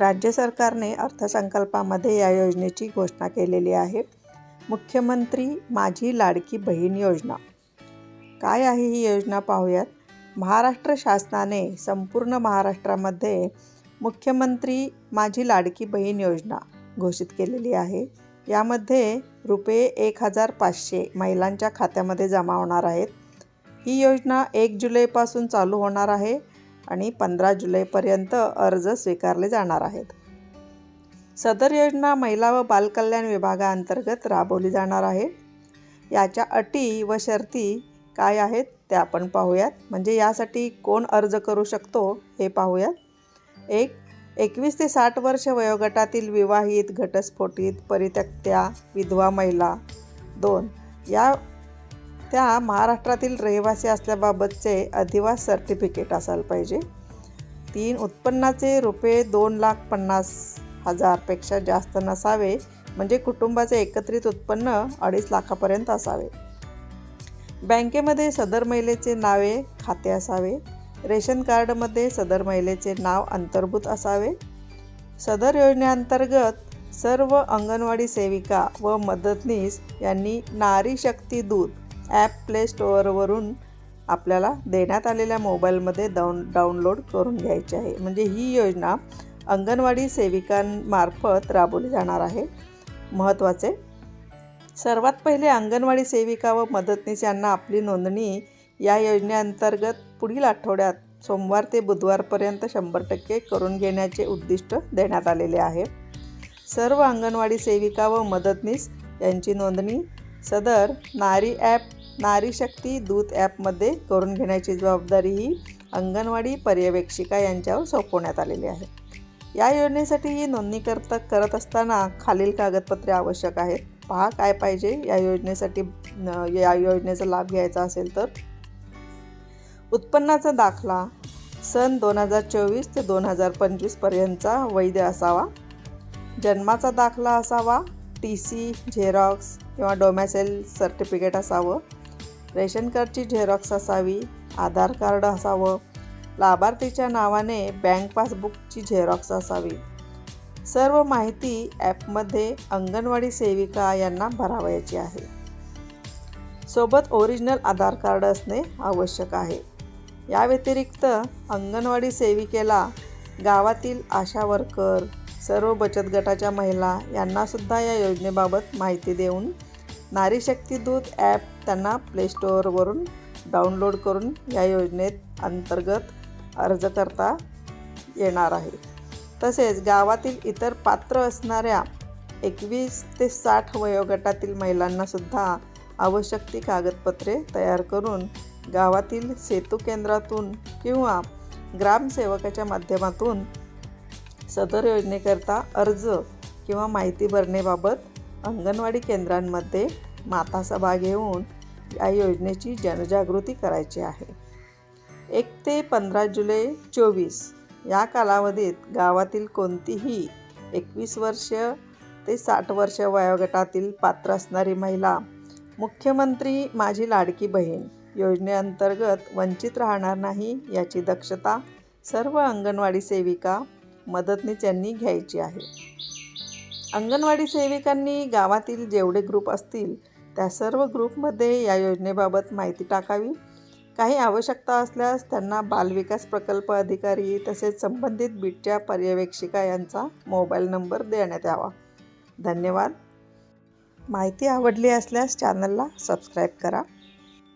राज्य सरकारने अर्थसंकल्पामध्ये या योजनेची घोषणा केलेली आहे. मुख्यमंत्री माझी लाडकी बहीण योजना. काय आहे ही योजना पाहूयात. महाराष्ट्र शासनाने संपूर्ण महाराष्ट्रामध्ये मुख्यमंत्री माझी लाडकी बहीण योजना घोषित केलेली आहे. यामध्ये रुपये एक हजार पाचशे महिलांच्या खात्यामध्ये जमा होणार आहेत. ही योजना एक जुलैपासून चालू होणार आहे. आणि पंधरा जुलैपर्यंत अर्ज स्वीकारले जाणार आहेत. सदर योजना महिला व बालकल्याण विभागाअंतर्गत राबवली जाणार आहे. याच्या अटी व शर्ती काय आहेत त्या आपण पाहूयात. म्हणजे यासाठी कोण अर्ज करू शकतो हे पाहूयात. एक एकवीस ते साठ वर्ष वयोगटातील विवाहित घटस्फोटित परित्यक्त्या विधवा महिला. दोन या त्या महाराष्ट्रातील रहिवासी असल्याबाबतचे अधिवास सर्टिफिकेट असायला पाहिजे. तीन उत्पन्नाचे रुपये दोन लाख पन्नास हजारपेक्षा जास्त नसावे म्हणजे कुटुंबाचे एकत्रित उत्पन्न अडीच लाखापर्यंत असावे. बँकेमध्ये सदर महिलेचे नावे खाते असावे. रेशन कार्डमध्ये सदर महिलेचे नाव अंतर्भूत असावे. सदर योजनेअंतर्गत सर्व अंगणवाडी सेविका व मदतनीस यांनी नारी शक्ती दूत ॲप प्ले स्टोअरवरून आपल्याला देण्यात आलेल्या मोबाईलमध्ये डाऊन डाउनलोड करून घ्यायची आहे. म्हणजे ही योजना अंगणवाडी सेविकांमार्फत राबवली जाणार आहे. महत्त्वाचे. सर्वात पहिले अंगणवाडी सेविका व मदतनीस यांना आपली नोंदणी या योजनेअंतर्गत पुढील आठवड्यात सोमवार ते बुधवारपर्यंत शंभर टक्के करून घेण्याचे उद्दिष्ट देण्यात आलेले आहे. सर्व अंगणवाडी सेविका व मदतनीस यांची नोंदणी सदर नारी ॲप नारीशक्ती दूत ॲपमध्ये करून घेण्याची जबाबदारी ही अंगणवाडी पर्यवेक्षिका यांच्यावर सोपवण्यात आलेली आहे. या योजनेसाठी ही नोंदणी करता करत असताना खालील कागदपत्रे आवश्यक आहेत. पहा काय पाहिजे. या योजनेसाठी या योजनेचा लाभ घ्यायचा असेल तर? उत्पन्नाचा दाखला. सन दोन हजार चोवीस ते दोन हजार पंचवीसपर्यंतचा वैध असावा. जन्माचा दाखला असावा. टी सी झेरॉक्स किंवा डोमॅसेल सर्टिफिकेट असावं. रेशन कार्डची झेरॉक्स असावी आधार कार्ड असावं लाभार्थीच्या नावाने बँक पासबुकची झेरॉक्स असावी. सर्व माहिती ॲपमध्ये अंगणवाडी सेविका यांना भरावयाची आहे. सोबत ओरिजिनल आधार कार्ड असणे आवश्यक आहे. या व्यतिरिक्त अंगणवाडी सेविकेला गावातील आशा वर्कर सर्व बचत गटाच्या महिला यांनासुद्धा या योजनेबाबत माहिती देऊन नारी शक्ती दूत ॲप त्यांना प्ले स्टोअरवरून डाउनलोड करून या योजनेत अंतर्गत अर्ज करता येणार आहे. तसेच गावातील इतर पात्र असणाऱ्या एकवीस ते साठ वयोगटातील महिलांनासुद्धा आवश्यक ती कागदपत्रे तयार करून गावातील सेतू केंद्रातून किंवा ग्रामसेवकाच्या माध्यमातून सदर योजनेकरता अर्ज किंवा माहिती भरणेबाबत अंगणवाडी केंद्रांमध्ये मातासभा घेऊन या योजनेची जनजागृती करायची आहे. एक ते पंधरा जुलै चोवीस या कालावधीत गावातील कोणतीही एकवीस वर्ष ते साठ वर्ष वयोगटातील पात्र असणारी महिला मुख्यमंत्री माझी लाडकी बहीण योजनेअंतर्गत वंचित राहणार नाही याची दक्षता सर्व अंगणवाडी सेविका मदतनीस यांनी घ्यायची आहे. अंगणवाडी सेविकांनी गावातील जेवढे ग्रुप असतील त्या सर्व ग्रुपमध्ये या योजनेबाबत माहिती टाकावी. काही आवश्यकता असल्यास त्यांना बालविकास प्रकल्प अधिकारी तसेच संबंधित बीटच्या पर्यवेक्षिका यांचा मोबाईल नंबर देण्यात यावा. धन्यवाद. माहिती आवडली असल्यास चॅनलला सबस्क्राईब करा.